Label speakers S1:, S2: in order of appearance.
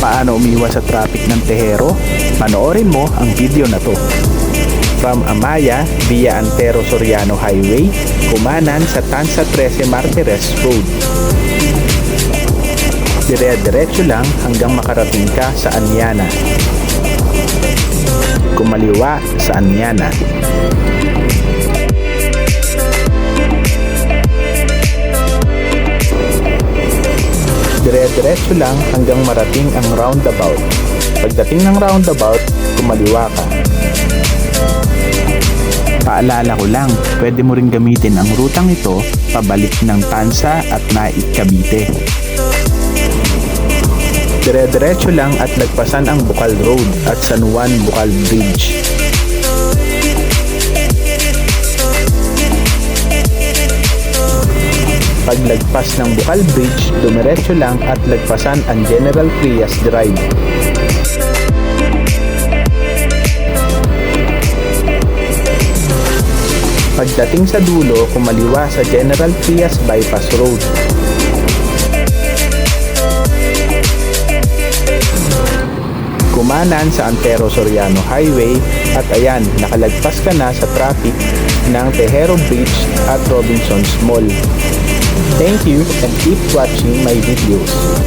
S1: Paano umiwas sa traffic ng Tejero? Panoorin mo ang video na to. From Amaya via Antero Soriano Highway, kumanan sa Tansa 13 Martires Road. Dire-diretso lang hanggang makarating ka sa Anyana. Kumaliwa sa Anyana. Dire-diretso lang hanggang marating ang roundabout. Pagdating ng roundabout, kumaliwa ka. Paalala ko lang, pwede mo rin gamitin ang rutang ito pabalik ng Tansa at Naik Cavite. Dire-diretso lang at lagpasan ang Bukal Road at San Juan Bukal Bridge. Paglagpas ng Bukal Bridge, dumiretso lang at lagpasan ang General Trias Drive. Pagdating sa dulo, kumaliwa sa General Trias Bypass Road. Kumanan sa Antero Soriano Highway at ayan, nakalagpas ka na sa traffic ng Tejero Bridge at Robinson's Mall. Thank you and keep watching my videos.